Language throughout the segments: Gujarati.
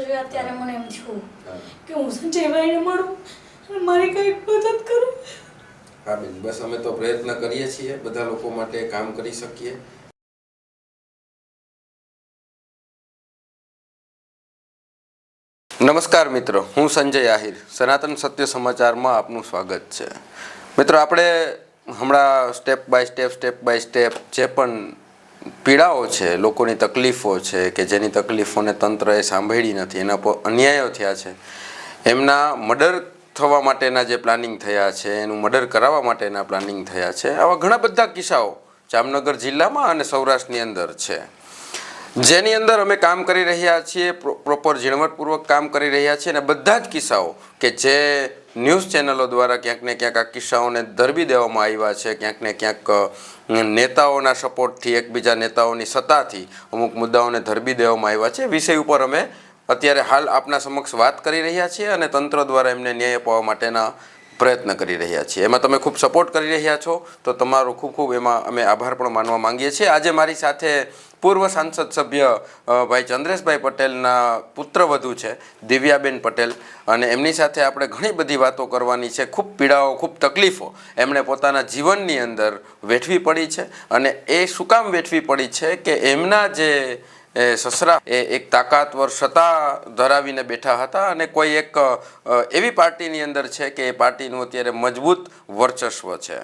જોયા ત્યારે મને એમ થયું કે હું સંજયભાઈને મળું અને મારી કંઈક મદદ કરું? હા બેન બસ અમે તો પ્રયત્ન કરીએ છીએ બધા લોકો માટે કામ કરી શકીએ. નમસ્કાર મિત્રો હું સંજય આહિર સનાતન સત્ય સમાચારમાં આપનું સ્વાગત છે. મિત્રો આપણે હમણાં step by step step by step જે પણ પીડાઓ છે, લોકોની તકલીફો છે, કે જેની તકલીફોને તંત્રએ સાંભળી નથી, એના પર અન્યાયો થયા છે. એમના મર્ડર થવા માટેના જે પ્લાનિંગ થયા છે, એનું મર્ડર કરાવવા માટેના પ્લાનિંગ થયા છે, આવા ઘણા બધા કિસ્સાઓ જામનગર જિલ્લામાં અને સૌરાષ્ટ્રની અંદર છે. જેની અંદર અમે કામ કરી રહ્યા છીએ, પ્રો- પ્રોપર ઝીણવટપૂર્વક કામ કરી રહ્યા છીએ, અને બધા જ કિસ્સાઓ કે જે ન્યૂઝ ચેનલો દ્વારા ક્યાંક ને ક્યાંક આ કિસ્સાઓને ધરબી દેવામાં આવ્યા છે. ક્યાંક ને ક્યાંક નેતાઓના સપોર્ટથી, એકબીજા નેતાઓની સત્તાથી અમુક મુદ્દાઓને ધરબી દેવામાં આવ્યા છે. વિષય ઉપર અમે અત્યારે હાલ આપના સમક્ષ વાત કરી રહ્યા છીએ અને તંત્ર દ્વારા એમને ન્યાય અપાવવા માટેના પ્રયત્ન કરી રહ્યા છીએ. એમાં તમે ખૂબ સપોર્ટ કરી રહ્યા છો, તો તમારો ખૂબ ખૂબ એમાં અમે આભાર પણ માનવા માંગીએ છીએ. આજે મારી સાથે પૂર્વ સાંસદ સભ્ય ભાઈ ચંદ્રેશભાઈ પટેલના પુત્રવધુ છે, દિવ્યાબેન પટેલ. અને એમની સાથે આપણે ઘણી બધી વાતો કરવાની છે. ખૂબ પીડાઓ, ખૂબ તકલીફો એમણે પોતાના જીવનની અંદર વેઠવી પડી છે. અને એ શું કામ વેઠવી પડી છે કે એમના જે એ સસરા એ એક તાકાતવર સત્તા ધરાવીને બેઠા હતા અને કોઈ એક એવી પાર્ટીની અંદર છે કે એ પાર્ટીનું અત્યારે મજબૂત વર્ચસ્વ છે.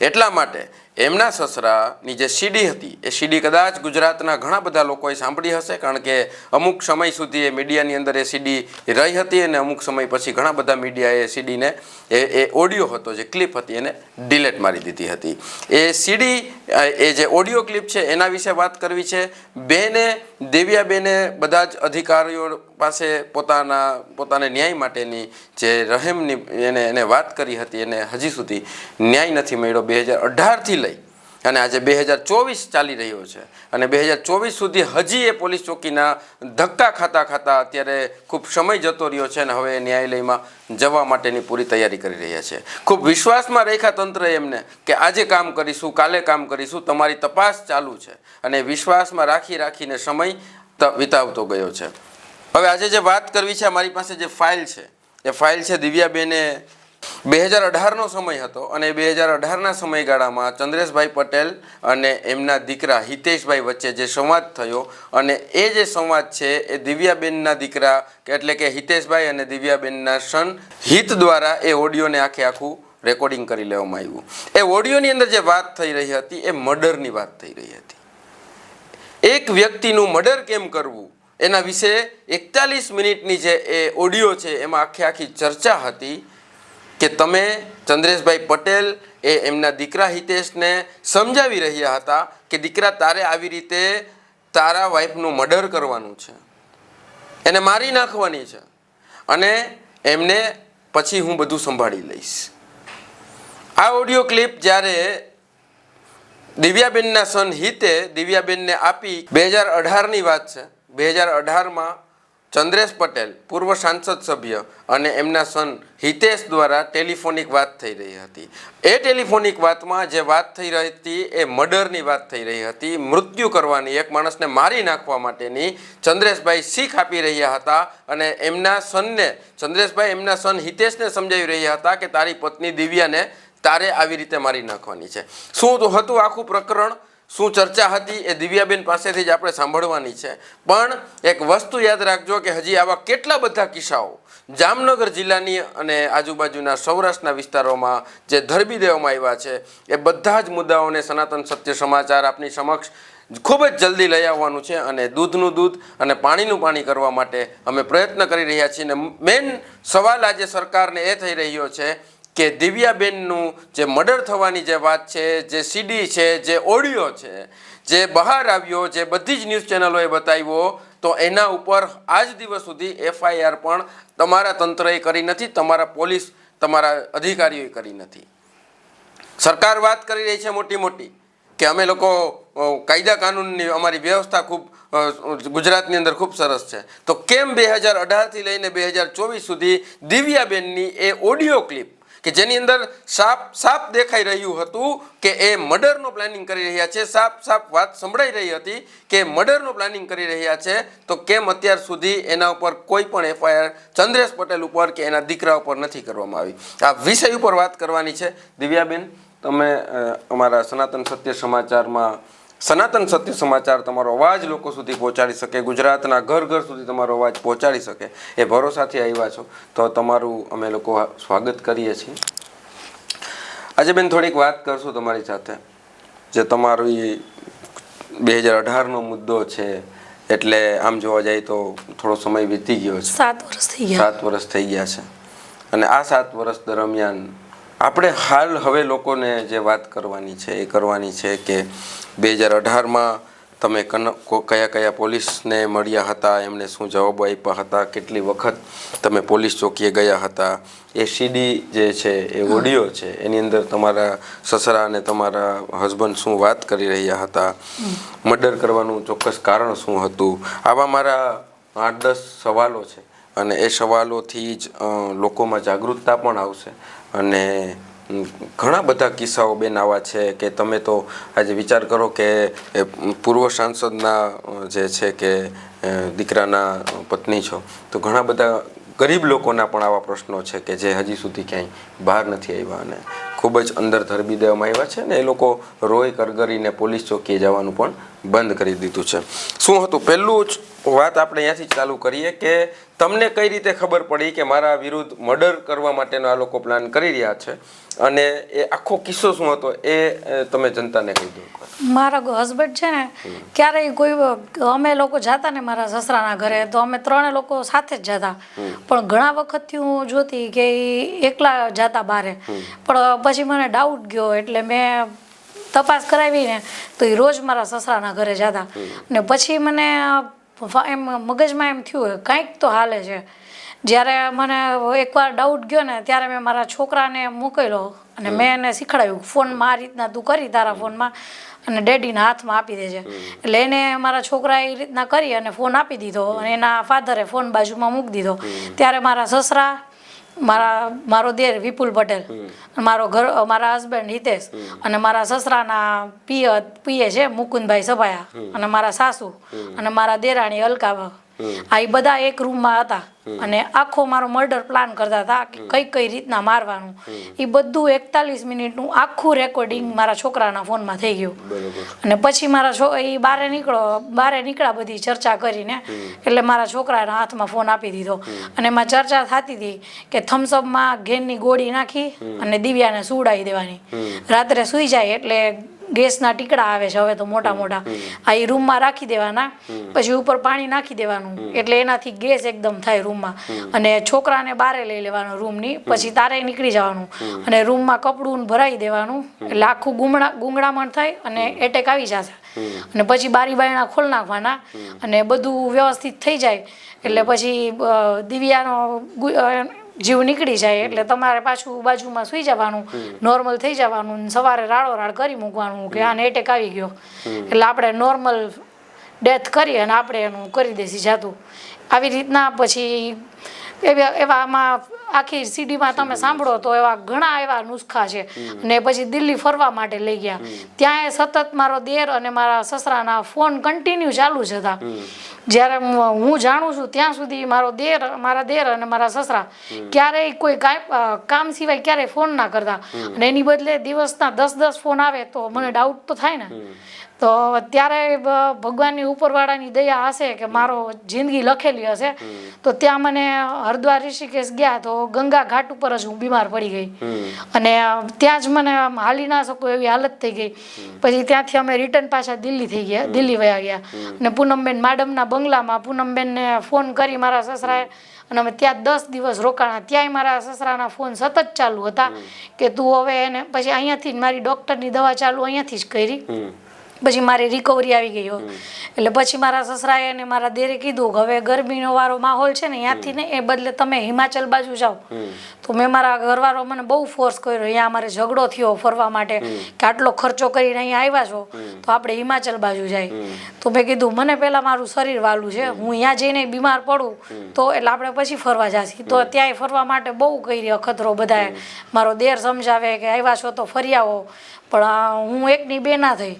એટલા માટે એમના સસરાની જે સીડી હતી, એ સીડી કદાચ ગુજરાતના ઘણા બધા લોકોએ સાંભળી હશે, કારણ કે અમુક સમય સુધી એ મીડિયાની અંદર એ સીડી રહી હતી અને અમુક સમય પછી ઘણા બધા મીડિયાએ એ સીડીને એ એ ઓડિયો હતો, જે ક્લિપ હતી એને ડિલેટ મારી દીધી હતી. એ સીડી એ જે ઓડિયો ક્લિપ છે, એના વિશે વાત કરવી છે. બેને, દેવ્યાબેને બધા જ અધિકારીઓ પાસે પોતાના, પોતાને ન્યાય માટેની જે રહેમની એને એને વાત કરી હતી, એને હજી સુધી ન્યાય નથી મળ્યો બે હજાર અઢારથી લઈ. અને આજે બે હજાર ચોવીસ ચાલી રહ્યો છે. અને બે હજાર ચોવીસ સુધી હજી એ પોલીસ ચોકીના ધક્કા ખાતા ખાતા અત્યારે ખૂબ સમય જતો રહ્યો છે અને હવે ન્યાયાલયમાં જવા માટેની પૂરી તૈયારી કરી રહ્યા છે. ખૂબ વિશ્વાસમાં રેખા તંત્ર એમને કે આજે કામ કરીશું, કાલે કામ કરીશું, તમારી તપાસ ચાલુ છે. અને વિશ્વાસમાં રાખી રાખીને સમય વિતાવતો ગયો છે. હવે આજે જે વાત કરવી છે, મારી પાસે જે ફાઇલ છે, એ ફાઇલ છે દિવ્યાબેને બે હજાર અઢારનો સમય હતો અને બે હજાર અઢારના સમયગાળામાં ચંદ્રેશભાઈ પટેલ અને એમના દીકરા હિતેશભાઈ વચ્ચે જે સંવાદ થયો અને એ જે સંવાદ છે, એ દિવ્યાબેનના દીકરા એટલે કે હિતેશભાઈ અને દિવ્યાબેનના સન હિત દ્વારા એ ઓડિયોને આખે આખું રેકોર્ડિંગ કરી લેવામાં આવ્યું. એ ઓડિયોની અંદર જે વાત થઈ રહી હતી, એ મર્ડરની વાત થઈ રહી હતી. એક વ્યક્તિનું મર્ડર કેમ કરવું? એના વિશે એકતાલીસ મિનિટની જે એ ઓડિયો છે, એમાં આખી આખી ચર્ચા હતી કે તમે ચંદ્રેશભાઈ પટેલ એ એમના દીકરા હિતેશને સમજાવી રહ્યા હતા કે દીકરા તારે આવી રીતે તારા વાઈફનું મર્ડર કરવાનું છે. એને મારી નાખવાની છે અને એમને પછી હું બધું સંભાળી લઈશ. આ ઓડિયો ક્લિપ જ્યારે દિવ્યાબેનના સન હિતે દિવ્યાબેનને આપી, બે હજાર અઢારની વાત છે બે હજાર અઢારમાં ચંદ્રેશ પટેલ, પૂર્વ સાંસદ સભ્ય અને એમના સન હિતેશ દ્વારા ટેલિફોનિક વાત થઈ રહી હતી. એ ટેલિફોનિક વાતમાં જે વાત થઈ રહી હતી એ મર્ડરની વાત થઈ રહી હતી. મૃત્યુ કરવાની એક માણસને મારી નાખવા માટેની ચંદ્રેશભાઈ શીખ આપી રહ્યા હતા અને એમના સનને, ચંદ્રેશભાઈ એમના સન હિતેશને સમજાવી રહ્યા હતા કે તારી પત્ની દિવ્યાને તારે આવી રીતે મારી નાખવાની છે. શું હતું આખું પ્રકરણ? શું ચર્ચા હતી એ દિવ્યાબેન પાસેથી જ આપણે સાંભળવાની છે. પણ એક વસ્તુ યાદ રાખજો કે હજી આવા કેટલા બધા કિસ્સાઓ જામનગર જિલ્લાની અને આજુબાજુના સૌરાષ્ટ્રના વિસ્તારોમાં જે ધરબી દેવામાં આવ્યા છે, એ બધા જ મુદ્દાઓને સનાતન સત્ય સમાચાર આપની સમક્ષ ખૂબ જ જલ્દી લઈ આવવાનું છે અને દૂધનું દૂધ અને પાણીનું પાણી કરવા માટે અમે પ્રયત્ન કરી રહ્યા છીએ. અને મેઇન સવાલ આજે સરકારને એ થઈ રહ્યો છે કે દિવ્યાબેનનું જે મર્ડર થવાની જે વાત છે, જે સીડી છે, જે ઓડિયો છે, જે બહાર આવ્યો, જે બધી જ ન્યૂઝ ચેનલોએ બતાવ્યો, તો એના ઉપર આજ દિવસ સુધી એફઆઈઆર પણ તમારા તંત્રએ કરી નથી, તમારા પોલીસ તમારા અધિકારીઓએ કરી નથી. સરકાર વાત કરી રહી છે મોટી મોટી કે અમે લોકો કાયદા કાનૂનની અમારી વ્યવસ્થા ખૂબ ગુજરાતની અંદર ખૂબ સરસ છે. તો કેમ બે હજાર અઢારથી લઈને બે હજાર ચોવીસ સુધી દિવ્યાબેનની એ ઓડિયો ક્લિપ કે જેની અંદર સાપ સાફ દેખાઈ રહ્યું હતું કે એ મર્ડરનો પ્લાનિંગ કરી રહ્યા છે. સાપ સાફ વાત સંભળાઈ રહી હતી કે મર્ડરનો પ્લાનિંગ કરી રહ્યા છે. તો કેમ અત્યાર સુધી એના ઉપર કોઈ પણ એફઆઈઆર ચંદ્રેશ પટેલ ઉપર કે એના દીકરા ઉપર નથી કરવામાં આવી? આ વિષય ઉપર વાત કરવાની છે. દિવ્યાબેન, તમે અમારા સનાતન સત્ય સમાચારમાં સનાતન સત્ય સમાચાર તમારો અવાજ લોકો સુધી પહોંચાડી શકે ગુજરાતના ઘર ઘર સુધી તમારો અવાજ પહોંચાડી શકે એ ભરોસાથી આવ્યા છો. તો તમારું અમે લોકો સ્વાગત કરીએ છીએ. આજે બેન થોડીક વાત કરશું તમારી સાથે જે તમારી બે હજાર અઢારનો મુદ્દો છે એટલે આમ જોવા જાય તો થોડો સમય વીતી ગયો છે. સાત વર્ષ થઈ ગયા. સાત વર્ષ થઈ ગયા છે. અને આ સાત વર્ષ દરમિયાન આપણે હાલ હવે લોકોને જે વાત કરવાની છે એ કરવાની છે કે બે હજાર અઢારમાં તમે કયા કયા પોલીસને મળ્યા હતા એમને શું જવાબો આપ્યા હતા કેટલી વખત તમે પોલીસ ચોકીએ ગયા હતા એ સીડી જે છે એ ઓડિયો છે એની અંદર તમારા સસરા અને તમારા હસબન્ડ શું વાત કરી રહ્યા હતા મર્ડર કરવાનું ચોક્કસ કારણ શું હતું આવા મારા આઠ દસ સવાલો છે. અને એ સવાલોથી જ લોકોમાં જાગૃતતા પણ આવશે. અને ઘણા બધા કિસ્સાઓ બેન આવા છે કે તમે તો આજે વિચાર કરો કે પૂર્વ સાંસદના જે છે કે દીકરાના પત્ની છો, તો ઘણા બધા ગરીબ લોકોના પણ આવા પ્રશ્નો છે કે જે હજી સુધી ક્યાંય બહાર નથી આવ્યા અને ખૂબ જ અંદર ધરબી દેવામાં આવ્યા છે ને એ લોકો રોય કરગરીને પોલીસ ચોકીએ જવાનું પણ બંધ કરી દીધું છે. શું હતું? પહેલું જ વાત આપણે અહીંયાથી જ ચાલુ કરીએ કે તમને કઈ રીતે ખબર પડી કે મારા વિરુદ્ધ મર્ડર કરવા માટેનો આ લોકો પ્લાન કરી રહ્યા છે? અને એ આખો કિસ્સો શું હતો? એ તમે જનતાને કહી દો. મારા હસબન્ડ છે ને ક્યારેય કોઈ અમે લોકો જતા ને મારા સસરાના ઘરે તો અમે ત્રણે લોકો સાથે જ જતા. પણ ઘણા વખતથી હું જોતી કે એકલા જતા બારે. પણ પછી મને ડાઉટ ગયો એટલે મેં તપાસ કરાવીને તો એ રોજ મારા સસરાના ઘરે જતા. ને પછી મને એમ મગજમાં એમ થયું કાંઈક તો હાલે છે. જ્યારે મને એકવાર ડાઉટ ગયો ને ત્યારે મેં મારા છોકરાને મોકલ્યો અને મેં એને શીખડાવ્યું ફોનમાં આ રીતના તું કરી તારા ફોનમાં. અને ડેડીના હાથમાં આપી દેજે એટલે એને મારા છોકરાએ એ રીતના કરી અને ફોન આપી દીધો અને એના ફાધરે ફોન બાજુમાં મૂકી દીધો. ત્યારે મારા સસરા મારા મારો દેર વિપુલ પટેલ. મારો ઘર મારા હસબન્ડ હિતેશ. અને મારા સસરાના પિય પિયે છે મુકુંદભાઈ સભાયા. અને મારા સાસુ. અને મારા દેરાણી અલકા આ એ બધા એક રૂમમાં હતા. અને આખો મારો મર્ડર પ્લાન કરતા હતા કે કઈ કઈ રીતના મારવાનું. એ બધું એકતાલીસ મિનિટનું આખું રેકોર્ડિંગ મારા છોકરાના ફોનમાં થઈ ગયું. અને પછી મારા છો એ બારે નીકળો બારે નીકળ્યા બધી ચર્ચા કરીને એટલે મારા છોકરાના હાથમાં ફોન આપી દીધો. અને એમાં ચર્ચા થતી હતી કે થમ્સઅપમાં ઘેનની ગોળી નાખી અને દિવ્યાને સુવડાવી દેવાની. રાત્રે સૂઈ જાય એટલે ગેસના ટીકડા આવે છે હવે તો મોટા મોટા. આ એ રૂમમાં રાખી દેવાના પછી ઉપર પાણી નાખી દેવાનું. એટલે એનાથી ગેસ એકદમ થાય રૂમમાં. અને છોકરાને બારે લઈ લેવાનો રૂમની પછી તારે નીકળી જવાનું. અને રૂમમાં કપડું ભરાઈ દેવાનું. એટલે આખું ગુમડા ગુંગળામણ થાય અને એટેક આવી જશે. અને પછી બારી બારણા ખોલ નાખવાના અને બધું વ્યવસ્થિત થઈ જાય. એટલે પછી દિવ્યાનો જીવ નીકળી જાય એટલે તમારે પાછું બાજુમાં સૂઈ જવાનું નોર્મલ થઈ જવાનું સવારે રાડો રાડ કરી મૂકવાનું કે આને એટેક આવી ગયો. એટલે આપણે નોર્મલ ડેથ કરી અને આપણે એનું કરી દેસી જાતું આવી રીતના પછી એવા એવામાં આખી સીડીમાં તમે સાંભળો તો એવા ઘણા એવા નુસ્ખા છે. અને પછી દિલ્હી ફરવા માટે લઈ ગયા. ત્યાં એ સતત મારો દેર અને મારા સસરાના ફોન કન્ટિન્યુ ચાલુ જ હતા. જ્યારે હું જાણું છું ત્યાં સુધી મારો દેર મારા દેર અને મારા સસરા ક્યારેય કોઈ કાંઈ કામ સિવાય ક્યારેય ફોન ના કરતા. અને એની બદલે દિવસના દસ દસ ફોન આવે તો મને ડાઉટ તો થાય ને. તો ત્યારે ભગવાનની ઉપરવાળાની દયા હશે કે મારો જિંદગી લખેલી હશે. તો ત્યાં મને હરિદ્વાર ઋષિકેશ ગયા તો ગંગા ઘાટ ઉપર જ હું બીમાર પડી ગઈ. અને ત્યાં જ મને આમ હાલી ના શકું એવી હાલત થઈ ગઈ. પછી ત્યાંથી અમે રિટર્ન પાછા દિલ્હી થઈ ગયા, દિલ્હી વયા ગયા. અને પૂનમબેન માડમના બંગલામાં પૂનમબેનને ફોન કરી મારા સસરાએ. અને અમે ત્યાં દસ દિવસ રોકાણા. ત્યાંય મારા સસરાના ફોન સતત ચાલુ હતા કે તું હવે એને, પછી અહીંયાથી જ મારી ડૉક્ટરની દવા ચાલુ અહીંયાથી જ કરી. પછી મારી રિકવરી આવી ગઈ હોય એટલે પછી મારા સસરાએ અને મારા દેરે કીધું હવે ગરમીનો વાળો માહોલ છે ને ત્યાંથી ને એ બદલે તમે હિમાચલ બાજુ જાઓ. તો મેં મારા ઘરવાળો મને બહુ ફોર્સ કર્યો. અહીંયા અમારે ઝઘડો થયો ફરવા માટે કે આટલો ખર્ચો કરીને અહીંયા આવ્યા છો તો આપણે હિમાચલ બાજુ જાય. તો મેં કીધું મને પહેલાં મારું શરીર વાલું છે. હું અહીંયા જઈને બીમાર પડું. તો એટલે આપણે પછી ફરવા જાશી. તો ત્યાંય ફરવા માટે બહુ કરી અખતરો બધાએ. મારો દેર સમજાવે કે આવ્યા છો તો ફરી આવો. પણ હું એકની બે ના થઈ.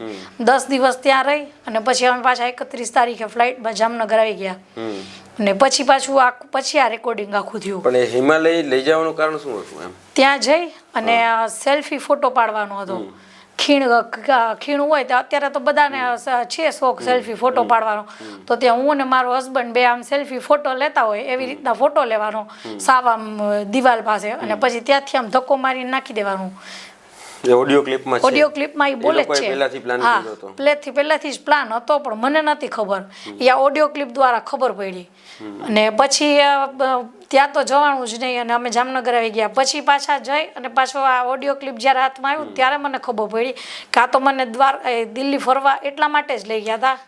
દસ દિવસ ત્યાં રહી અને પછી અમે પાછા એકત્રીસ તારીખે ફ્લાઇટમાં જામનગર આવી ગયા. અને પછી પાછું આ પછી આ રેકોર્ડિંગ આખું થયું. પણ એ હિમાલય લઈ જવાનું કારણ શું હતું એમ? ત્યાં જઈ અને સેલ્ફી ફોટો પાડવાનો હતો. ખીણ ખીણ હોય તો અત્યારે તો બધાને છે શોખ સેલ્ફી ફોટો પાડવાનો. તો ત્યાં હું ને મારો હસબન્ડ બે આમ સેલ્ફી ફોટો લેતા હોય એવી રીતના ફોટો લેવાનો. સાવ આમ દિવાલ પાસે. અને પછી ત્યાંથી આમ ધક્કો મારીને નાખી દેવાનું. એ ઓડિયો ક્લિપમાં ઓડિયો ક્લિપમાં એ બોલે છે. પહેલાથી પ્લાન કર્યો હતો. પહેલેથી પહેલાથી જ પ્લાન હતો પણ મને નથી ખબર. એ ઓડિયો ક્લિપ દ્વારા ખબર પડી. અને પછી ત્યાં તો જવાનું જ નહીં અને અમે જામનગર આવી ગયા. પછી પાછા જઈ અને પાછો આ ઓડિયો ક્લિપ જ્યારે હાથમાં આવ્યું ત્યારે મને ખબર પડી કે આ તો મને દ્વાર દિલ્હી ફરવા એટલા માટે જ લઈ ગયા હતા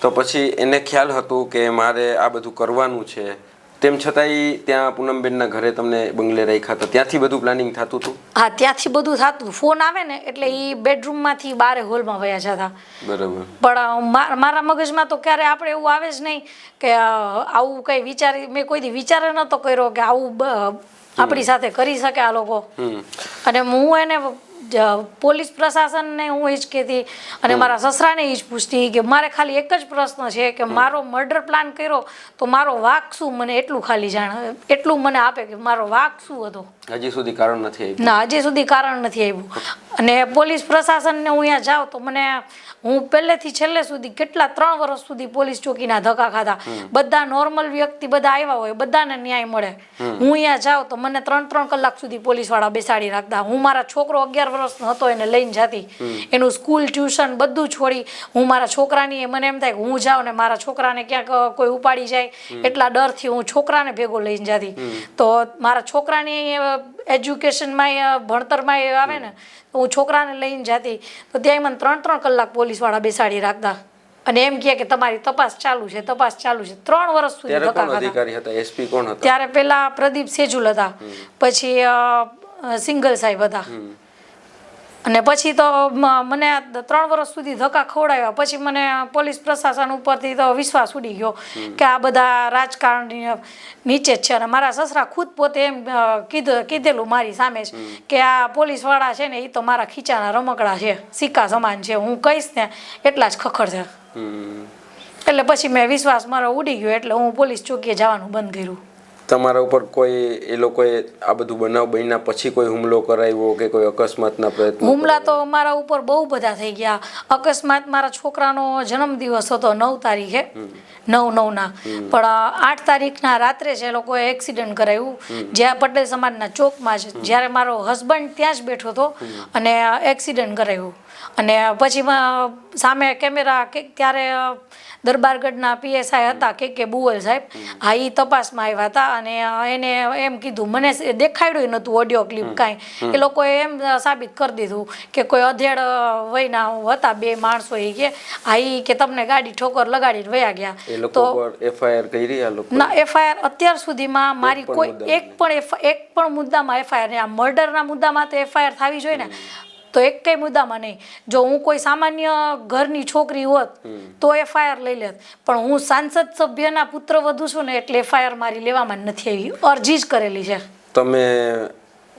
તો પછી એને ખ્યાલ હતું કે મારે આ બધું કરવાનું છે. તેમ છતાંય ત્યાં પૂનમબેનના ઘરે તમને બંગલે રાખ્યા હતા. ત્યાંથી બધું પ્લાનિંગ થતું હતું? હા ત્યાંથી બધું થતું. ફોન આવે ને એટલે એ બેડરૂમમાંથી બારે હોલમાં વયા જતા. બરાબર. પણ મારા મગજમાં તો ક્યારે આપણે એવું આવે જ નહીં કે આવું કંઈ વિચારી મેં કોઈ દી વિચાર નહોતો કર્યો કે આવું આપણી સાથે કરી શકે આ લોકો. અને હું એને પોલીસ પ્રશાસનને હું એ જ કહેતી અને મારા સસરાને એ જ પૂછતી કે મારે ખાલી એક જ પ્રશ્ન છે કે મારો મર્ડર પ્લાન કર્યો તો મારો વાક શું મને એટલું ખાલી જાણ એટલું મને આપે કે મારો વાક શું હતો? હજી સુધી કારણ નથી ના હજી સુધી કારણ નથી આવ્યું. અને પોલીસ પ્રશાસનને હું અહીંયા જાઉં તો મને હું પહેલેથી છેલ્લે સુધી કેટલા ત્રણ વર્ષ સુધી પોલીસ ચોકીના ધક્કા ખાધા. બધા નોર્મલ વ્યક્તિ બધા આવ્યા હોય બધાને ન્યાય મળે. હું અહીંયા જાઉં તો મને ત્રણ ત્રણ કલાક સુધી પોલીસવાળા બેસાડી રાખતા. હું મારા છોકરો અગિયાર વર્ષનો હતો એને લઈને જતી. એનું સ્કૂલ ટ્યુશન બધું છોડી હું મારા છોકરાની મને એમ થાય કે હું જાઉં ને મારા છોકરાને ક્યાંક કોઈ ઉપાડી જાય. એટલા ડરથી હું છોકરાને ભેગો લઈને જતી. તો મારા છોકરાની એજ્યુકેશનમાં ભણતરમાં એ આવે ને તો હું છોકરાને લઈને જાતી. તો ત્યાં મને ત્રણ ત્રણ કલાક પોલીસવાળા બેસાડી રાખતા. અને એમ કહે કે તમારી તપાસ ચાલુ છે તપાસ ચાલુ છે. ત્રણ વર્ષ સુધી અધિકારી હતા? એસપી કોણ હતા? ત્યારે પેલા પ્રદીપ સેજુલ હતા. પછી સિંગલ સાહેબ હતા. અને પછી તો મને ત્રણ વર્ષ સુધી ધક્કા ખવડાવ્યા. પછી મને પોલીસ પ્રશાસન ઉપરથી તો વિશ્વાસ ઉડી ગયો કે આ બધા રાજકારણ નીચે જ છે અને મારા સસરા ખુદ પોતે એમ કીધું કીધેલું મારી સામે જ કે આ પોલીસવાળા છે ને એ તો મારા ખીચાના રમકડા છે. સિક્કા સમાન છે. હું કહીશ ને એટલા જ ખખડ છે. એટલે પછી મેં વિશ્વાસ મારો ઉડી ગયો એટલે હું પોલીસ ચોકીએ જવાનું બંધ કર્યું. તમારા ઉપર કોઈ એ લોકોએ આ બધું બનાવ બન્યા પછી કોઈ હુમલો કરાવ્યો કે કોઈ અકસ્માતના પ્રયત્ન હુમલા તો મારા ઉપર બહુ બધા થઈ ગયા. અકસ્માત મારા છોકરાનો જન્મદિવસ હતો નવ તારીખે. નવ નવના. પણ આઠ તારીખના રાત્રે છે એ લોકોએ એક્સિડન્ટ કરાવ્યું જ્યાં પટેલ સમાજના ચોકમાં છે જ્યારે મારો હસબન્ડ ત્યાં જ બેઠો હતો અને એક્સિડન્ટ કરાવ્યું અને પછી સામે કેમેરા કે ત્યારે દરબારગઢના પીએસઆઈ હતા કે કે બુવલ સાહેબ હા એ તપાસમાં આવ્યા હતા અને એને એમ કીધું મને દેખાડ્યું નહોતું ઓડિયો ક્લિપ કાંઈ. એ લોકોએ એમ સાબિત કરી દીધું કે કોઈ અધેડ વયના હતા બે માણસો એ કે હા એ કે તમને ગાડી ઠોકર લગાડીને વયા ગયા. તો એફઆઈઆર કરી ના એફઆઈઆર અત્યાર સુધીમાં મારી કોઈ એક પણ એક પણ મુદ્દામાં એફઆઈઆર આ મર્ડરના મુદ્દામાં તો એફઆઈઆર થવી જોઈએ ને. તો એક કઈ મુદ્દામાં નહીં. જો હું કોઈ સામાન્ય ઘરની છોકરી હોત તો એફઆઈઆર લઈ લેત. પણ હું સાંસદ સભ્યના પુત્ર વધુ છું ને એટલે એફઆઈઆર મારી લેવામાં નથી આવી. અરજી જ કરેલી છે. તમે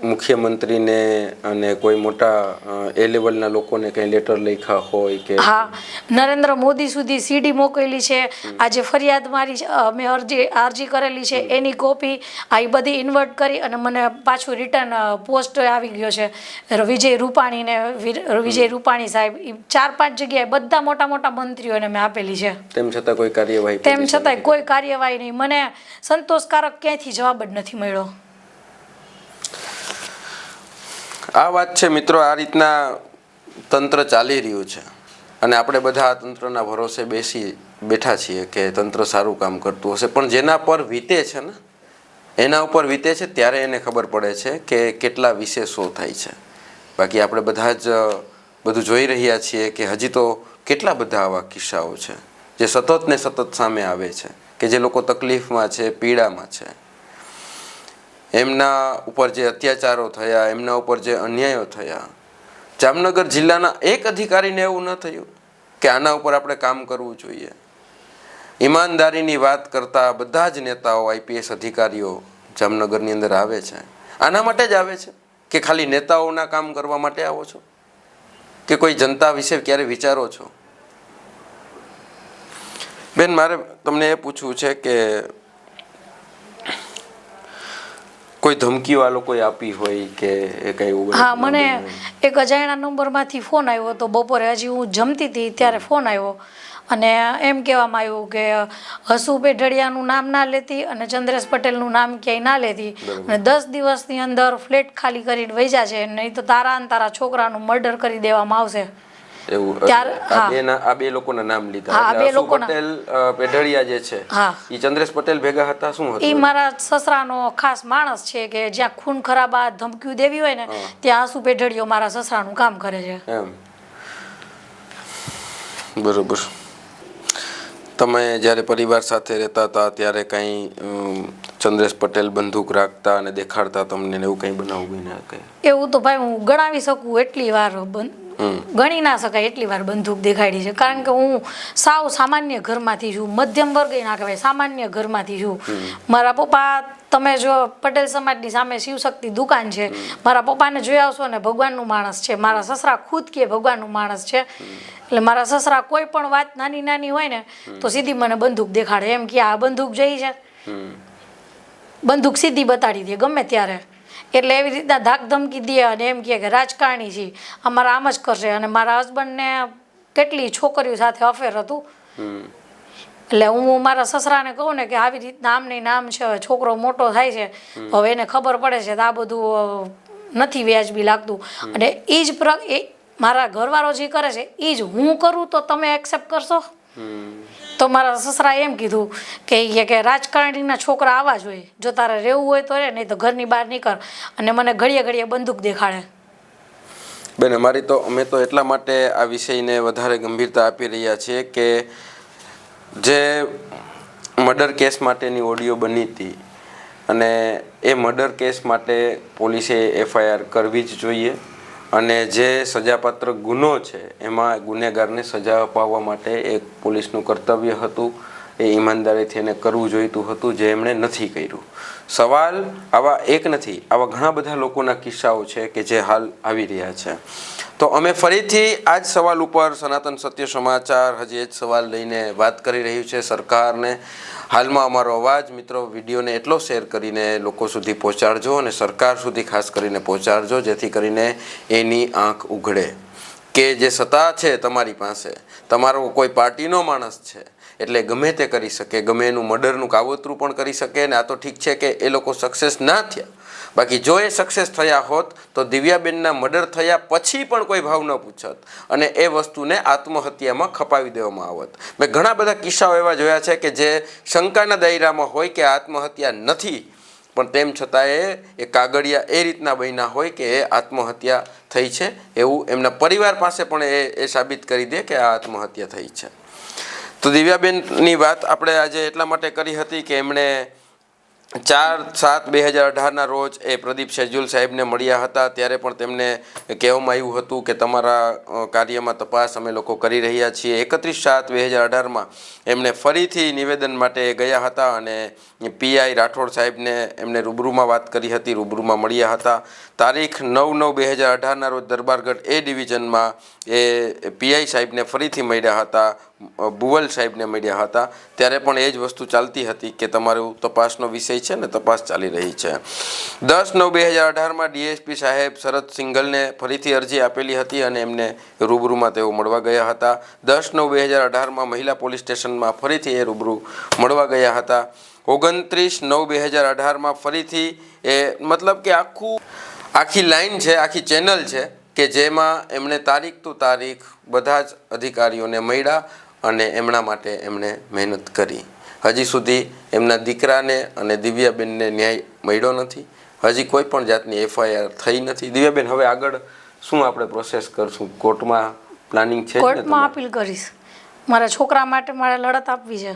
મુખ્યમંત્રીને અને કોઈ મોટા એ લેવલના લોકોને કંઈ લેટર લખ્યા હોય કે હા નરેન્દ્ર મોદી સુધી સીડી મોકલેલી છે. આજે ફરિયાદ મારી છે, મેં અરજી અરજી કરેલી છે. એની કોપી આ બધી ઇન્વર્ટ કરી અને મને પાછું રિટર્ન પોસ્ટ આવી ગયો છે. વિજય રૂપાણીને વિજય રૂપાણી સાહેબ ચાર પાંચ જગ્યાએ બધા મોટા મોટા મંત્રીઓને મેં આપેલી છે. તેમ છતાં કોઈ કાર્યવાહી તેમ છતાં કોઈ કાર્યવાહી નહીં. મને સંતોષકારક ક્યાંયથી જવાબ જ નથી મળ્યો. આ વાત છે મિત્રો, આ રીતના તંત્ર ચાલી રહ્યું છે. અને આપણે બધા આ તંત્રના ભરોસે બેસી બેઠા છીએ કે તંત્ર સારું કામ કરતું હશે. પણ જેના પર વીતે છે ને, એના ઉપર વીતે છે ત્યારે એને ખબર પડે છે કે કેટલા વિશે શું થાય છે. બાકી આપણે બધા જ બધું જોઈ રહ્યા છીએ કે હજી તો કેટલા બધા આવા કિસ્સાઓ છે, જે સતત ને સતત સામે આવે છે, કે જે લોકો તકલીફમાં છે, પીડામાં છે. એમના ઉપર જે અત્યાચારો થયા, એમના ઉપર જે અન્યાયો થયા. જામનગર જિલ્લાના એક અધિકારીને એવું ન થયું કે આના ઉપર આપણે કામ કરવું જોઈએ. ઈમાનદારીની વાત કરતા બધા જ નેતાઓ, આઈપીએસ અધિકારીઓ જામનગરની અંદર આવે છે. આના માટે જ આવે છે? કે ખાલી નેતાઓના કામ કરવા માટે આવો છો? કે કોઈ જનતા વિશે ક્યારે વિચારો છો? બેન, મારે તમને એ પૂછવું છે કે કોઈ ધમકીઓ આ લોકોએ આપી હોય કે કઈ એવું હા મને એક અજાણ્યા નંબરમાંથી ફોન આવ્યો હતો. બપોરે હજી હું જમતી હતી ત્યારે ફોન આવ્યો. અને એમ કહેવામાં આવ્યું કે હસુ પેઢડિયાનું નામ ના લેતી અને ચંદ્રેશ પટેલનું નામ ક્યાંય ના લેતી. અને દસ દિવસની અંદર ફ્લેટ ખાલી કરીને વૈજા છે. નહીં તો તારા અને તારા છોકરાનું મર્ડર કરી દેવામાં આવશે. એવું આ બે ના આ બે લોકોના નામ લીધા. હા, બે હસુ પટેલ પેઢડિયા જે છે હા. ઈ ચંદ્રેશ પટેલ ભેગા હતા શું એ મારા સસરાનો ખાસ માણસ છે કે જ્યાં ખૂન ખરાબા ધમકીઓ દેવી હોય ને ત્યાં આંસુ પેઢડીઓ મારા સસરાનું કામ કરે છે. એમ. બરોબર. તમે જ્યારે પરિવાર સાથે રહેતા હતા ત્યારે કંઈ ચંદ્રેશ પટેલ બંદૂક રાખતા અને દેખાડતા તમને એવું કંઈ બનાવ એવું તો ભાઈ હું ગણાવી શકું એટલી વાર બન- ગણી ના શકાય એટલી વાર બંદૂક દેખાડી છે. કારણ કે હું સાવ સામાન્ય ઘરમાંથી છું. મધ્યમ વર્ગ ના કહેવાય. સામાન્ય ઘરમાંથી છું. મારા પપ્પા તમે જો પટેલ સમાજની સામે શિવશક્તિ દુકાન છે મારા પપ્પાને જોઈ આવશો ને ભગવાનનું માણસ છે. મારા સસરા ખુદ કે ભગવાનનું માણસ છે. એટલે મારા સસરા કોઈ પણ વાત નાની નાની હોય ને તો સીધી મને બંદૂક દેખાડે. એમ કે આ બંદૂક જઈ છે. બંદૂક સીધી બતાડી દે ગમે ત્યારે. એટલે એવી રીતના ધાક ધમકી દે અને એમ કહે કે રાજકારણી છે અમારા આમ જ કરશે. અને મારા હસબન્ડને કેટલી છોકરીઓ સાથે અફેર હતું. એટલે હું મારા સસરાને કહું ને કે આવી રીતના આમને નામ છે છોકરો મોટો થાય છે. હવે એને ખબર પડે છે તો આ બધું નથી વ્યાજબી લાગતું. અને એ જ પ્ર એ મારા ઘરવાળો જે કરે છે એ જ હું કરું તો તમે એક્સેપ્ટ કરશો. તો મારા સસરા એમ કીધું કે કે- રાજકારણીના છોકરા આવા જોઈએ જો તારે રહેવું હોય તો રહે નહીં તો ઘરની બહાર નીકળ અને મને ઘડીએ ઘડીએ બંદૂક દેખાડે. બેન, અમારી તો, અમે તો એટલા માટે આ વિષયને વધારે ગંભીરતા આપી રહ્યા છીએ કે જે મર્ડર કેસ માટેની ઓડિયો બની હતી અને એ મર્ડર કેસ માટે પોલીસે એફઆઈઆર કરવી જ જોઈએ. અને જે સજાપાત્ર ગુનો છે, એમાં ગુનેગારને સજા અપાવવા માટે એક પોલીસનું કર્તવ્ય હતું. એ ઈમાનદારીથી એને કરવું જોઈતું હતું, જે એમણે નથી કર્યું. સવાલ આવા એક નથી, આવા ઘણા બધા લોકોના કિસ્સાઓ છે કે જે હાલ આવી રહ્યા છે. તો અમે ફરીથી આ જ સવાલ ઉપર સનાતન સત્ય સમાચાર હજી એ જ સવાલ લઈને વાત કરી રહ્યું છે સરકારને. હાલમાં અમારો અવાજ, મિત્રો, વિડીયોને એટલો શેર કરીને લોકો સુધી પહોંચાડજો અને સરકાર સુધી ખાસ કરીને પહોંચાડજો, જેથી કરીને એની આંખ ઉઘડે. કે જે સત્તા છે તમારી પાસે, તમારો કોઈ પાર્ટીનો માણસ છે, એટલે ગમે તે કરી શકે, ગમે એનું મર્ડરનું કાવતરું પણ કરી શકે, ને આ તો ઠીક છે કે એ લોકો સક્સેસ ના થયા. બાકી જો એ સક્સેસ થયા હોત, તો દિવ્યાબેનના મર્ડર થયા પછી પણ કોઈ ભાવ ન પૂછત. અને એ વસ્તુને આત્મહત્યામાં ખપાવી દેવામાં આવત. મેં ઘણા બધા કિસ્સાઓ એવા જોયા છે કે જે શંકાના દાયરામાં હોય કે આત્મહત્યા નથી, પણ તેમ છતાં એ એ કાગળિયા એ રીતના બન્યા હોય કે એ આત્મહત્યા થઈ છે એવું એમના પરિવાર પાસે પણ એ એ સાબિત કરી દે કે આ આત્મહત્યા થઈ છે. તો દિવ્યાબેનની વાત આપણે આજે એટલા માટે કરી હતી કે એમણે ચાર સાત બે હજાર અઢારના રોજ એ પ્રદીપ શેજુલ સાહેબને મળ્યા હતા. ત્યારે પણ તેમને કહેવામાં આવ્યું હતું કે તમારા કાર્યમાં તપાસ અમે લોકો કરી રહ્યા છીએ. એકત્રીસ સાત બે હજાર અઢારમાં એમણે ફરીથી નિવેદન માટે ગયા હતા અને પીઆઈ રાઠોડ સાહેબને એમને રૂબરૂમાં વાત કરી હતી, રૂબરૂમાં મળ્યા હતા. તારીખ નવ નવ બે હજાર અઢારના રોજ દરબારગઢ એ ડિવિઝનમાં એ પીઆઈ સાહેબને ફરીથી મળ્યા હતા ભુવલ સાહેબને મળ્યા હતા. ત્યારે પણ એ જ વસ્તુ ચાલતી હતી કે તમારું તપાસનો વિષય છે ને તપાસ ચાલી રહી છે. દસ નવ બે હજાર અઢારમાં ડીએસપી સાહેબ શરદ સિંઘલને ફરીથી અરજી આપેલી હતી અને એમને રૂબરૂમાં તેઓ મળવા ગયા હતા. દસ નવ બે હજાર અઢારમાં મહિલા પોલીસ સ્ટેશનમાં ફરીથી એ રૂબરૂ મળવા ગયા હતા. ઓગણત્રીસ નવ બે હજાર અઢારમાં ફરીથી એ મતલબ કે આખું આખી લાઈન છે આખી ચેનલ છે કે જેમાં એમણે તારીખ ટુ તારીખ બધા જ અધિકારીઓને મળ્યા અને એમના માટે એમણે મહેનત કરી. હજી સુધી એમના દીકરાને અને દિવ્યાબેનને ન્યાય મળ્યો નથી. હજી કોઈ પણ જાતની એફઆઈઆર થઈ નથી. દિવ્યાબેન હવે આગળ શું આપણે પ્રોસેસ કરશું? કોર્ટમાં પ્લાનિંગ છે કોર્ટમાં અપીલ કરીશ. મારા છોકરા માટે મારે લડત આપવી છે.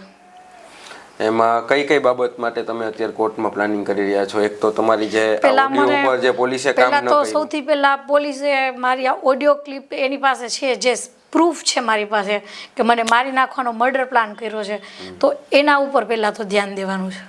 એમાં કઈ કઈ બાબત માટે તમે અત્યારે કોર્ટમાં પ્લાનિંગ કરી રહ્યા છો? એક તો તમારી જે ઓડિયો ઉપર જે પોલીસે કામ ન તો સૌથી પહેલા પોલીસે મારી આ ઓડિયો ક્લિપ એની પાસે છે જે પ્રૂફ છે મારી પાસે કે મને મારી નાખવાનો મર્ડર પ્લાન કર્યો છે. તો એના ઉપર પહેલા તો ધ્યાન દેવાનું છે.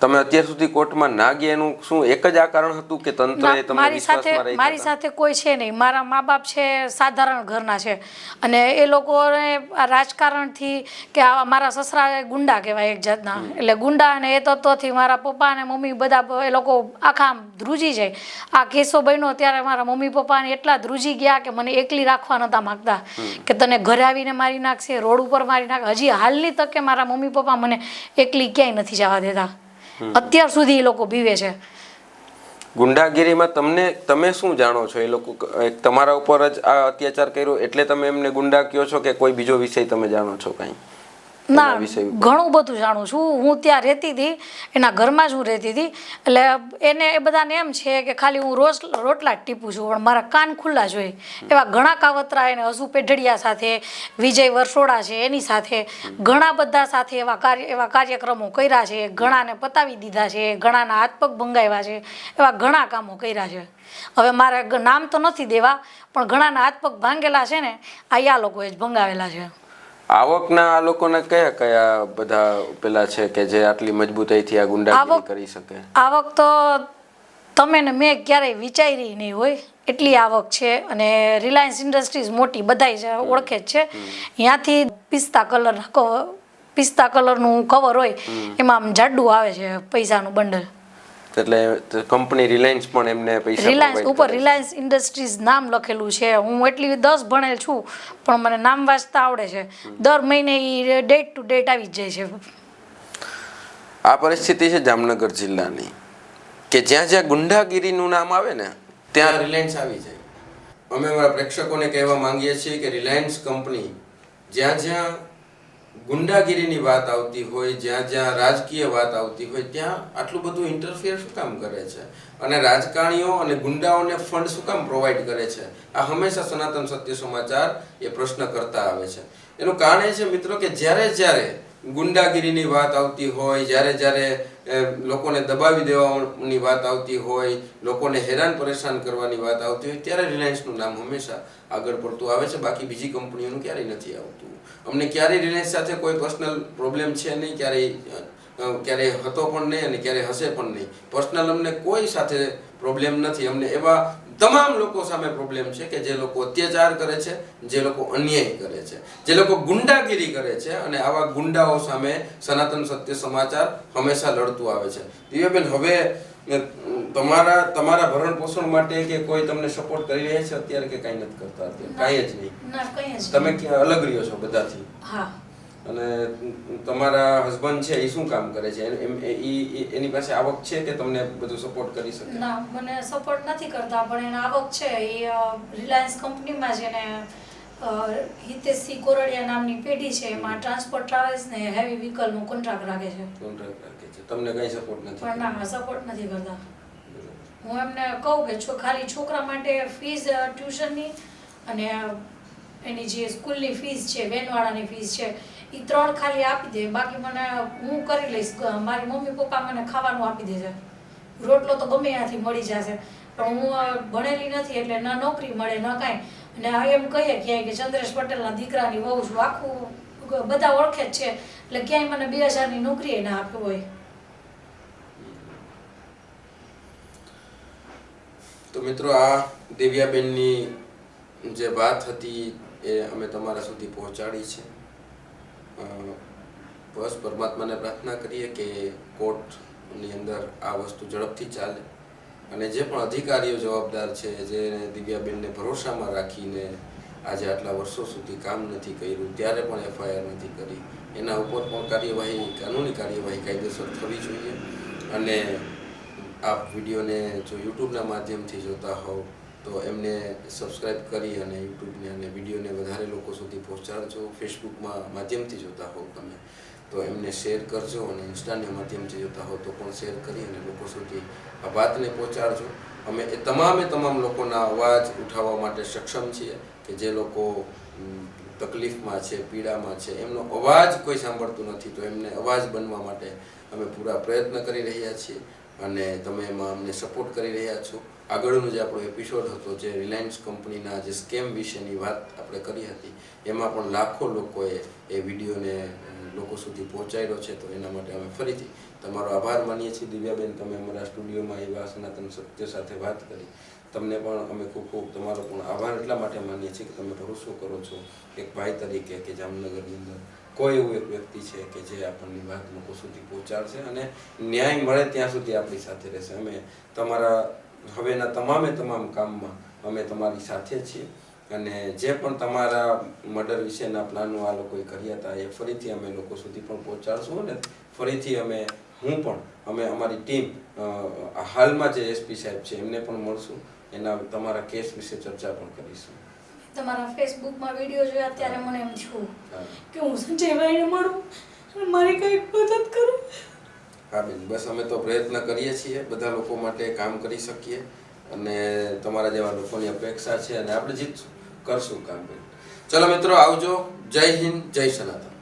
તમે અત્યાર સુધી કોર્ટમાં ના ગયા એનું શું એક જ આ કારણ હતું કે તંત્રએ તમને મારી સાથે મારી સાથે કોઈ છે નહીં. મારા મા બાપ છે સાધારણ ઘરના છે. અને એ લોકોને આ રાજકારણથી કે આ મારા સસરા ગુંડા કહેવાય એક જાતના. એટલે ગુંડા અને એ તત્વથી મારા પપ્પા અને મમ્મી બધા એ લોકો આખા ધ્રુજી જાય આ કેસો બન્યો ત્યારે મારા મમ્મી પપ્પાને એટલા ધ્રુજી ગયા કે મને એકલી રાખવા નતા માંગતા. કે તને ઘરે આવીને મારી નાખશે રોડ ઉપર મારી નાખે હજી હાલની તકે મારા મમ્મી પપ્પા મને એકલી ક્યાંય નથી જવા દેતા. અત્યાર સુધી એ લોકો પીવે છે. ગુંડાગીરીમાં તમને તમે શું જાણો છો એ લોકો તમારા ઉપર જ આ અત્યાચાર કર્યો એટલે તમે એમને ગુંડા કહો છો કે કોઈ બીજો વિષય તમે જાણો છો કઈ? ના. ઘણું બધું જાણું છું. હું ત્યાં રહેતી હતી એના ઘરમાં જ હું રહેતી હતી. એટલે એને એ બધાને એમ છે કે ખાલી હું રોજ રોટલા જ ટીપું છું પણ મારા કાન ખુલ્લા જોઈએ એવા ઘણા કાવતરા એને હસુ પેઢડિયા સાથે વિજય વરસોડા છે એની સાથે ઘણા બધા સાથે એવા કાર્ય એવા કાર્યક્રમો કર્યા છે. ઘણાને પતાવી દીધા છે ઘણાના હાથ પગ ભંગાવ્યા છે એવા ઘણા કામો કર્યા છે. હવે મારે નામ તો નથી દેવા પણ ઘણાના હાથ પગ ભાંગેલા છે ને આ યા લોકોએ જ ભંગાવેલા છે. આવકના આ લોકોને કયા કયા બધા પેલા છે કે જે આટલી મજબૂતાઈથી આ ગુંડાગીરી કરી શકે? આવક તો તમે ને મેં ક્યારેય વિચારી નહીં હોય. એટલી આવક છે અને રિલાયન્સ ઇન્ડસ્ટ્રીઝ મોટી બધાય ઓળખે જ છે. ત્યાંથી પિસ્તા કલર પિસ્તા કલરનું કવર હોય એમાં આમ જાડું આવે છે પૈસાનું બંડલ. એટલે કંપની રિલાયન્સ પણ એમને પૈસા રિલાયન્સ ઉપર રિલાયન્સ ઇન્ડસ્ટ્રીઝ નામ લખેલું છે. હું એટલી દસ ભણેલ છું પણ મને નામ વાંચતા આવડે છે. દર મહિને એ ડેટ ટુ ડેટ આવી જ જાય છે. આ પરિસ્થિતિ છે જામનગર જિલ્લાની કે જ્યાં જ્યાં ગુંડાગીરીનું નામ આવે ને ત્યાં રિલાયન્સ આવી જાય. અમે અમારા પ્રેક્ષકોને કહેવા માંગીએ છીએ કે રિલાયન્સ કંપની જ્યાં જ્યાં ગુંડાગીરીની વાત આવતી હોય, જ્યાં જ્યાં રાજકીય વાત આવતી હોય, ત્યાં આટલું બધું ઇન્ટરફિયર શું કામ કરે છે? અને રાજકારણીઓ અને ગુંડાઓને ફંડ શું કામ પ્રોવાઈડ કરે છે? આ હંમેશા સનાતન સત્ય સમાચાર એ પ્રશ્ન કરતા આવે છે. એનું કારણ એ છે મિત્રો કે જ્યારે જ્યારે ગુંડાગીરીની વાત આવતી હોય, જ્યારે જ્યારે લોકોને દબાવી દેવાની વાત આવતી હોય, લોકોને હેરાન પરેશાન કરવાની વાત આવતી હોય, ત્યારે રિલાયન્સનું નામ હંમેશા આગળ પડતું આવે છે. બાકી બીજી કંપનીઓનું ક્યારેય નથી આવતું. અમને ક્યારેય રિલાયન્સ સાથે કોઈ પર્સનલ પ્રોબ્લેમ છે નહીં, ક્યારેય ક્યારેય હતો પણ નહીં અને ક્યારેય હશે પણ નહીં. પર્સનલ અમને કોઈ સાથે પ્રોબ્લેમ નથી. અમને એવા તમામ લોકો સામે પ્રોબ્લેમ છે કે જે લોકો અત્યાચાર કરે છે જે લોકો અન્યાય કરે છે. જે લોકો ગુંડાગીરી કરે છે અને આવા ગુંડાઓ સામે સનાતન સત્ય સમાચાર હંમેશા લડતું આવે છે. દિવ્યાબેન હવે તમારા તમારા ભરણ પોષણ માટે કે કોઈ તમને સપોર્ટ કરી રહ્યા છે અત્યારે કે કાંઈ નથી કરતા અત્યારે? કાંઈ જ નહીં. તમે ક્યાં અલગ રહ્યો છો બધાથી? હા. અને તમારા હસબન્ડ છે એ શું કામ કરે છે? એની પાસે આવક છે કે તમને બધું સપોર્ટ કરી શકે? ના મને સપોર્ટ નથી કરતા પણ એના આવક છે. એ રિલાયન્સ કંપનીમાં જ એને હિતેશસિંહ કોરડિયા નામની પેઢી છે. એમાં ટ્રાન્સપોર્ટ ટ્રાવેલ્સ ને હેવી વ્હીકલનો કોન્ટ્રાક્ટ રાખે છે. કોન્ટ્રાક્ટ રાખે છે. તમને કઈ સપોર્ટ નથી પણ ના સપોર્ટ નથી કરતા. હું એમને કહું કે છો ખાલી છોકરા માટે ફીસ ટ્યુશનની અને એની જે સ્કૂલની ફીસ છે વેનવાળાની ફીસ છે એ ત્રણ ખાલી આપી દે. બાકી મને હું કરી લઈશ. મારી મમ્મી પપ્પા મને ખાવાનું આપી દે છે રોટલો તો ગમે ત્યાંથી મળી જશે. પણ હું ભણેલી નથી એટલે ન નોકરી મળે, ન કાંઈ. અને એમ કહીએ ક્યાંય કે ચંદ્રેશ પટેલના દીકરાની વહુ છું. આખું બધા ઓળખે જ છે. એટલે ક્યાંય મને બે હજારની નોકરી ના આપ્યો હોય. તો મિત્રો, આ દિવ્યાબેનની જે વાત હતી એ અમે તમારા સુધી પહોંચાડી છે. બસ પરમાત્માને પ્રાર્થના કરીએ કે કોર્ટની અંદર આ વસ્તુ ઝડપથી ચાલે. અને જે પણ અધિકારીઓ જવાબદાર છે, જે દિવ્યાબેનને ભરોસામાં રાખીને આજે આટલા વર્ષો સુધી કામ નથી કર્યું, ત્યારે પણ એફઆઈઆર નથી કરી, એના ઉપર પણ કાર્યવાહી, કાનૂની કાર્યવાહી કાયદેસર થવી જોઈએ. અને આપ વિડીયોને જો યુટ્યુબના માધ્યમથી જોતા હોવ તો એમને સબસ્ક્રાઈબ કરી અને યુટ્યુબને અને વિડીયોને વધારે લોકો સુધી પહોંચાડજો. ફેસબુકમાં માધ્યમથી જોતા હોવ તમે. તો એમને શેર કરજો અને ઇન્સ્ટાના માધ્યમથી જોતા હો તો પણ શેર કરી અને લોકો સુધી આ વાતને પહોંચાડજો. અમે એ તમામે તમામ લોકોના અવાજ ઉઠાવવા માટે સક્ષમ છીએ કે જે લોકો તકલીફમાં છે, પીડામાં છે, એમનો અવાજ કોઈ સાંભળતું નથી, તો એમને અવાજ બનવા માટે અમે પૂરા પ્રયત્ન કરી રહ્યા છીએ અને તમે એમાં અમને સપોર્ટ કરી રહ્યા છો. આગળનો જે આપણો એપિસોડ હતો, જે રિલાયન્સ કંપનીના જે સ્કેમ વિશેની વાત આપણે કરી હતી, એમાં પણ લાખો લોકોએ એ વિડીયોને લોકો સુધી પહોંચાડ્યો છે. તો એના માટે અમે ફરીથી તમારો આભાર માનીએ છીએ. દિવ્યાબેન, તમે અમારા સ્ટુડિયોમાં એવા સનાતન સત્ય સાથે વાત કરી. તમને પણ અમે ખૂબ ખૂબ તમારો પણ આભાર એટલા માટે માનીએ છીએ કે તમે ભરોસો કરો છો. એક ભાઈ તરીકે કે જામનગરની અંદર કોઈ એવું એક વ્યક્તિ છે કે જે આપણની વાત લોકો સુધી પહોંચાડશે અને ન્યાય મળે ત્યાં સુધી આપણી સાથે રહેશે. અમે તમારા હવેના તમામે તમામ કામમાં અમે તમારી સાથે છીએ. અને જે પણ તમારા મર્ડર વિશેના પ્લાનો આ લોકોએ કર્યા હતા એ ફરીથી અમે લોકો સુધી પણ પહોંચાડશું અને ફરીથી અમે હું પણ અમે અમારી ટીમ હાલમાં જે એસપી સાહેબ છે એમને પણ મળશું. એના તમારા કેસ વિશે ચર્ચા પણ કરીશું. તમારા ફેસબુકમાં વીડિયો જોયા ત્યારે મને એમ થયું કે હું સંજયભાઈને મળું અને મારી કંઈક મદદ કરું? હા, બેન, બસ અમે તો પ્રયત્ન કરીએ છીએ બધા લોકો માટે કામ કરી શકીએ અને તમારા જેવા લોકોની અપેક્ષા છે અને આપણે જીતશું કરશું કામ, બેન. ચલો મિત્રો, આવજો. જય હિન્દ, જય સનાતન.